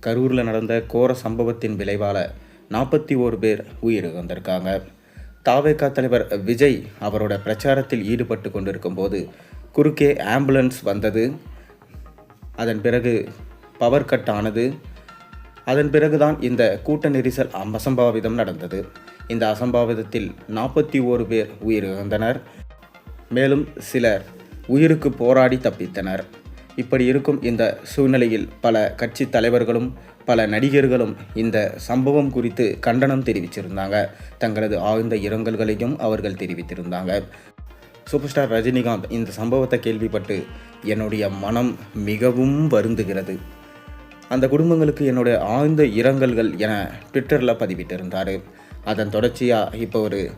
கரூரில் நடந்த கோர சம்பவத்தின் விளைவால் நாற்பத்தி ஓரு பேர் உயிரிழந்திருக்காங்க. தாவேகா தலைவர் விஜய் அவரோட பிரச்சாரத்தில் ஈடுபட்டு கொண்டிருக்கும் போது குறுக்கே ஆம்புலன்ஸ் வந்தது. அதன் பிறகு பவர் கட் ஆனது. அதன் பிறகுதான் இந்த கூட்ட நெரிசல் அசம்பாவிதம் நடந்தது. இந்த அசம்பாவிதத்தில் நாற்பத்தி ஓரு பேர் உயிரிழந்தனர். மேலும் சிலர் உயிருக்கு போராடி தப்பித்தனர். இப்படி இருக்கும் இந்த சூழ்நிலையில் பல கட்சி தலைவர்களும் பல நடிகர்களும் இந்த சம்பவம் குறித்து கண்டனம் தெரிவிச்சிருந்தாங்க. தங்களது ஆழ்ந்த இரங்கல்களையும் அவர்கள் தெரிவித்திருந்தாங்க. சூப்பர் ஸ்டார் ரஜினிகாந்த் இந்த சம்பவத்தை கேள்விப்பட்டு என்னுடைய மனம் மிகவும் வருந்துகிறது. அந்த குடும்பங்களுக்கு என்னுடைய ஆழ்ந்த இரங்கல்கள் என ட்விட்டரில் பதிவிட்டிருந்தார். அதன் தொடர்ச்சியாக இப்போ ஒரு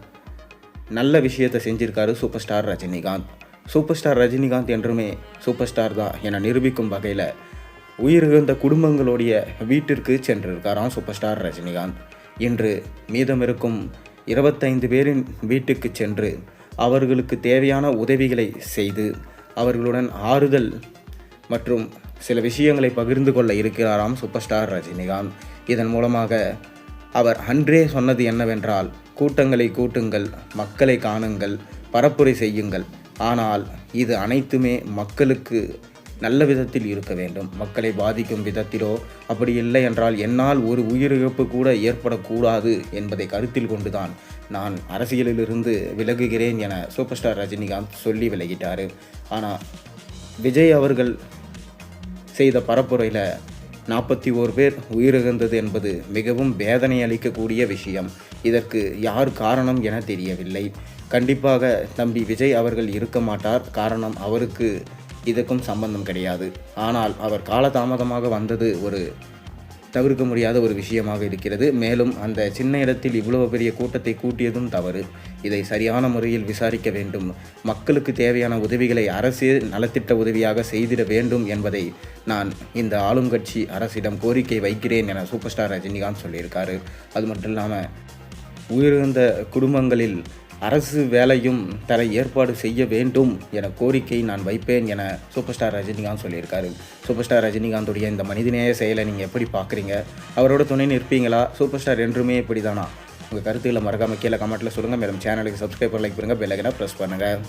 நல்ல விஷயத்தை செஞ்சிருக்காரு super star Rajinikanth. Super star Rajinikanth என்றுமே சூப்பர் ஸ்டார் தான் என நிரூபிக்கும் வகையில் உயிரிழந்த குடும்பங்களுடைய வீட்டிற்கு சென்றிருக்காராம் சூப்பர் ஸ்டார் ரஜினிகாந்த். இன்று மீதமிருக்கும் இருபத்தைந்து பேரின் வீட்டுக்கு சென்று அவர்களுக்கு தேவையான உதவிகளை செய்து அவர்களுடன் ஆறுதல் மற்றும் சில விஷயங்களை பகிர்ந்து கொள்ள இருக்கிறாராம் சூப்பர் ஸ்டார் ரஜினிகாந்த். இதன் மூலமாக அவர் அன்றே சொன்னது என்னவென்றால் கூட்டங்களை கூட்டுங்கள் மக்களை காணுங்கள் பரப்புரை செய்யுங்கள் ஆனால் இது அனைத்துமே மக்களுக்கு நல்ல விதத்தில் இருக்க வேண்டும். மக்களை பாதிக்கும் விதத்திலோ அப்படி இல்லை என்றால் என்னால் ஒரு உயிரிழப்பு கூட ஏற்படக்கூடாது என்பதை கருத்தில் கொண்டுதான் நான் அரசியலிலிருந்து விலகுகிறேன் என சூப்பர் ஸ்டார் ரஜினிகாந்த் சொல்லி விலகிட்டார். ஆனால் விஜய் அவர்கள் செய்த பரப்புரையில் நாற்பத்தி ஓர் பேர் உயிரிழந்தது என்பது மிகவும் வேதனை அளிக்கக்கூடிய விஷயம். இதற்கு யார் காரணம் என தெரியவில்லை. கண்டிப்பாக தம்பி விஜய் அவர்கள் இருக்க மாட்டார். காரணம் அவருக்கு இதுக்கும் சம்பந்தம் கிடையாது. ஆனால் அவர் காலதாமதமாக வந்தது ஒரு தவிர்க்க முடியாத ஒரு விஷயமாக இருக்கிறது. மேலும் அந்த சின்ன இடத்தில் இவ்வளவு பெரிய கூட்டத்தை கூட்டியதும் தவறு. இதை சரியான முறையில் விசாரிக்க வேண்டும். மக்களுக்கு தேவையான உதவிகளை அரசே நலத்திட்ட உதவியாக செய்திட வேண்டும் என்பதை நான் இந்த ஆளும் கட்சி அரசிடம் கோரிக்கை வைக்கிறேன் என சூப்பர் ஸ்டார் ரஜினிகாந்த் சொல்லியிருக்காரு. அது மட்டும் இல்லாமல் உயிரிழந்த குடும்பங்களில் அரசு வேலையும் தர ஏற்பாடு செய்ய வேண்டும் என கோரிக்கை நான் வைப்பேன் என சூப்பர் ஸ்டார் ரஜினிகாந்த் சொல்லியிருக்காரு. சூப்பர் ஸ்டார் ரஜினிகாந்துடைய இந்த மனிதநேய செயலை நீங்கள் எப்படி பார்க்குறீங்க? அவரோட துணை நிற்பீங்களா? சூப்பர் ஸ்டார் என்றுமே இப்படி தானா உங்கள் கருத்துக்களை மறக்காமல் கீழே கமெண்ட்டில் சொல்லுங்கள் மேலும் சேனலுக்கு சப்ஸ்கிரைப் லைக் பண்ணுங்கள் பெல்லைக்கனை ப்ரெஸ் பண்ணுங்கள்